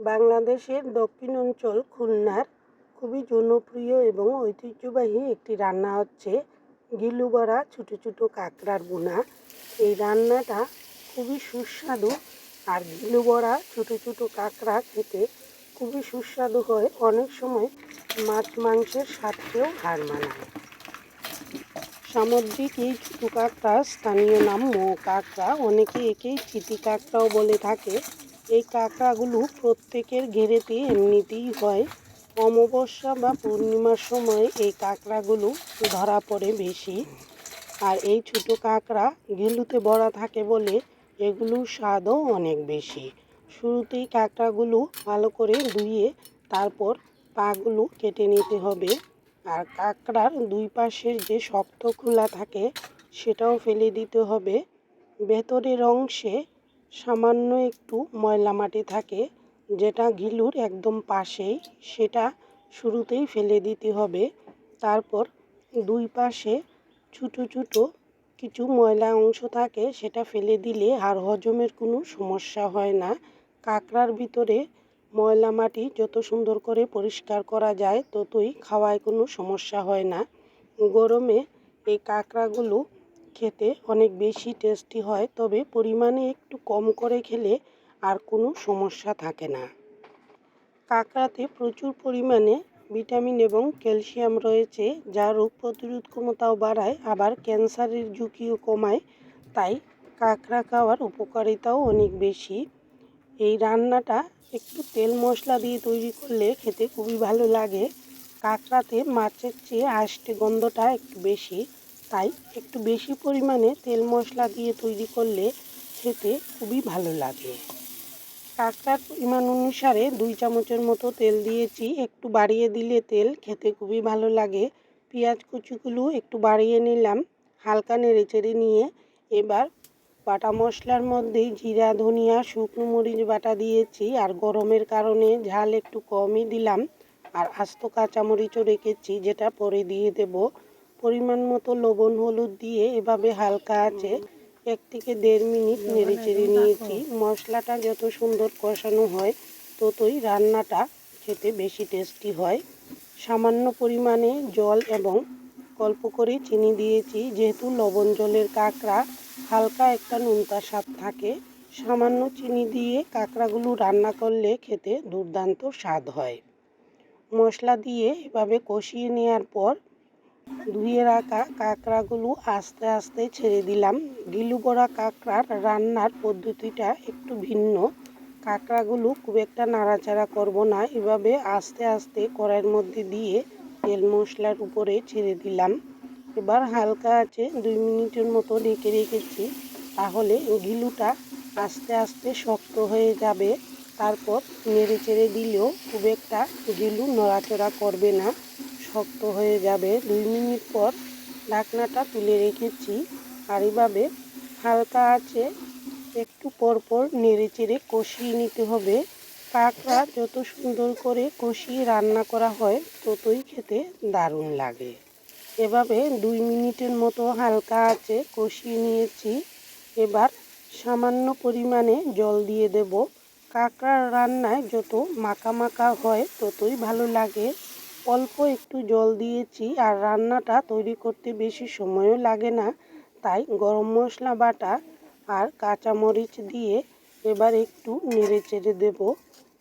বাংলাদেশের দক্ষিণ অঞ্চল খুলনার খুবই জনপ্রিয় এবং ঐতিহ্যবাহী একটি রান্না হচ্ছে গিলু বড়া ছোটো ছোটো কাঁকড়ার বোনা। এই রান্নাটা খুবই সুস্বাদু আর গিলু বড়া ছোটো ছোটো কাঁকড়া খেতে খুবই সুস্বাদু হয়। অনেক সময় মাছ মাংসের স্বাদকেও হার মানায়। সামুদ্রিক এই ছোটো কাঁকড়া স্থানীয় নাম মো কাঁকড়া। অনেকে একেই চিটি কাঁকড়াও বলে থাকে। এই কাঁকড়াগুলো প্রত্যেকের ঘেরেতে এমনিতেই হয়। অমাবস্যা বা পূর্ণিমার সময় এই কাঁকড়াগুলো ধরা পড়ে বেশি। আর এই ছোটো কাঁকড়া গেলুতে বড়া থাকে বলে এগুলোর স্বাদও অনেক বেশি। শুরুতেই কাঁকড়াগুলো ভালো করে ধুয়ে তারপর পাগুলো কেটে নিতে হবে। আর কাঁকড়ার দুই পাশের যে শক্ত খোলা থাকে সেটাও ফেলে দিতে হবে। ভেতরের অংশে সামান্য একটু ময়লা মাটি থাকে, যেটা ঘিলুর একদম পাশেই, সেটা শুরুতেই ফেলে দিতে হবে। তারপর দুই পাশে ছোটো ছোটো কিছু ময়লা অংশ থাকে, সেটা ফেলে দিলে আর হজমের কোনো সমস্যা হয় না। কাঁকড়ার ভিতরে ময়লা মাটি যত সুন্দর করে পরিষ্কার করা যায়, ততই খাওয়ায় কোনো সমস্যা হয় না। গরমে এই কাঁকড়াগুলো খেতে অনেক বেশি টেস্টি হয়, তবে পরিমাণে একটু কম করে খেলে আর কোনো সমস্যা থাকে না। কাঁকড়াতে প্রচুর পরিমাণে ভিটামিন এবং ক্যালসিয়াম রয়েছে, যা রোগ প্রতিরোধ ক্ষমতাও বাড়ায়, আবার ক্যান্সারের ঝুঁকিও কমায়, তাই কাঁকড়া খাওয়ার উপকারিতাও অনেক বেশি। এই রান্নাটা একটু তেল মশলা দিয়ে তৈরি করলে খেতে খুবই ভালো লাগে। কাঁকড়াতে মাছের চেয়ে আষ্টে গন্ধটা একটু বেশি। তাই একটু বেশি পরিমাণে তেল মশলা দিয়ে তৈরি করলে খেতে খুবই ভালো লাগে। কাঁকড়ার পরিমাণ অনুসারে দুই চামচের মতো তেল দিয়েছি। একটু বাড়িয়ে দিলে তেল খেতে খুবই ভালো লাগে। পেঁয়াজ কুচিগুলো একটু বাড়িয়ে নিলাম। হালকা নেড়ে চেড়ে নিয়ে এবার বাটা মশলার মধ্যেই জিরা, ধনিয়া, শুকনো মরিচ বাটা দিয়েছি আর গরমের কারণে ঝাল একটু কমই দিলাম। আর আস্ত কাঁচামরিচও রেখেছি, যেটা পরে দিয়ে দেব। পরিমাণ মতো লবণ, হলুদ দিয়ে এভাবে হালকা আছে এক থেকে দেড় মিনিট নেড়ে চেড়ে নিয়েছি। মশলাটা যত সুন্দর কষানো হয়, ততই রান্নাটা খেতে বেশি টেস্টি হয়। সামান্য পরিমাণে জল এবং অল্প করে চিনি দিয়েছি, যেহেতু লবণ জলের কাঁকড়া হালকা একটা নোনতা স্বাদ থাকে। সামান্য চিনি দিয়ে কাঁকড়াগুলো রান্না করলে খেতে দুর্দান্ত স্বাদ হয়। মশলা দিয়ে এভাবে কষিয়ে নেওয়ার পর ধুয়ে রাখা কাঁকড়াগুলো আস্তে আস্তে ছেড়ে দিলাম। গিলু বড়া কাঁকড়ার রান্নার পদ্ধতিটা একটু ভিন্ন। কাঁকড়াগুলো খুব একটা নাড়াচাড়া করব না, এভাবে আস্তে আস্তে কড়াইয়ের মধ্যে দিয়ে তেল মশলার উপরে ছেড়ে দিলাম। এবার হালকা আছে দুই মিনিটের মতো ঢেকে রেখেছি, তাহলে গিলুটা আস্তে আস্তে শক্ত হয়ে যাবে। তারপর নেড়ে চেড়ে দিলেও খুব একটা গিলু নড়াচড়া করবে না। শক্ত হয়ে যাবে। দুই মিনিট পর ঢাকনাটা তুলে রেখেছি। আর এভাবে হালকা আছে একটু পর পর নেড়ে চেড়ে কষিয়ে নিতে হবে। কাঁকড়া যত সুন্দর করে কষিয়ে রান্না করা হয়, ততই খেতে দারুণ লাগে। এভাবে দুই মিনিটের মতো হালকা আছে কষিয়ে নিয়েছি। এবার সামান্য পরিমাণে জল দিয়ে দেব। কাঁকড়ার রান্নায় যত মাখা মাখা হয়, ততই ভালো লাগে। অল্প একটু জল দিয়েছি আর রান্নাটা তৈরি করতে বেশি সময়ও লাগে না। তাই গরম মশলা বাটা আর কাঁচামরিচ দিয়ে এবার একটু নেড়ে চেড়ে দেবো।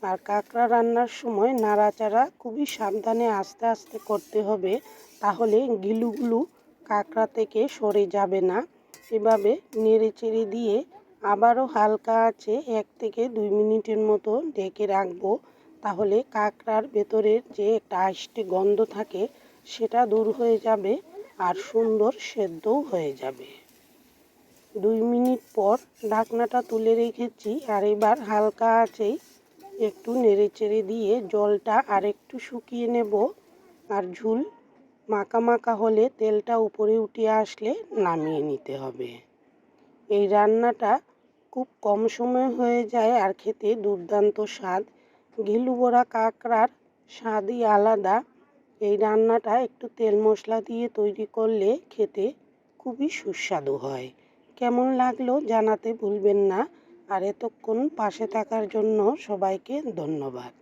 আর কাঁকড়া রান্নার সময় নাড়াচাড়া খুবই সাবধানে আস্তে আস্তে করতে হবে, তাহলে গিলুগুলু কাঁকড়া থেকে সরে যাবে না। এভাবে নেড়ে চেড়ে দিয়ে আবারও হালকা আছে এক থেকে দুই মিনিটের মতো ঢেকে রাখব। তাহলে কাঁকড়ার ভেতরের যে একটা আষ্টে গন্ধ থাকে, সেটা দূর হয়ে যাবে আর সুন্দর সেদ্ধও হয়ে যাবে। দুই মিনিট পর ঢাকনাটা তুলে রেখেছি আর এবার হালকা আছেই একটু নেড়ে চেড়ে দিয়ে জলটা আর একটু শুকিয়ে নেব আর ঝুল মাখা মাখা হলে তেলটা উপরে উঠে আসলে নামিয়ে নিতে হবে। এই রান্নাটা খুব কম সময় হয়ে যায় আর খেতে দুর্দান্ত স্বাদ ঘিলু বড়া কাঁকড়ার স্বাদই আলাদা। এই রান্নাটা একটু তেল মশলা দিয়ে তৈরি করলে খেতে খুবই সুস্বাদু হয়। কেমন লাগল জানাতে ভুলবেন না। আর এতক্ষণ পাশে থাকার জন্য সবাইকে ধন্যবাদ।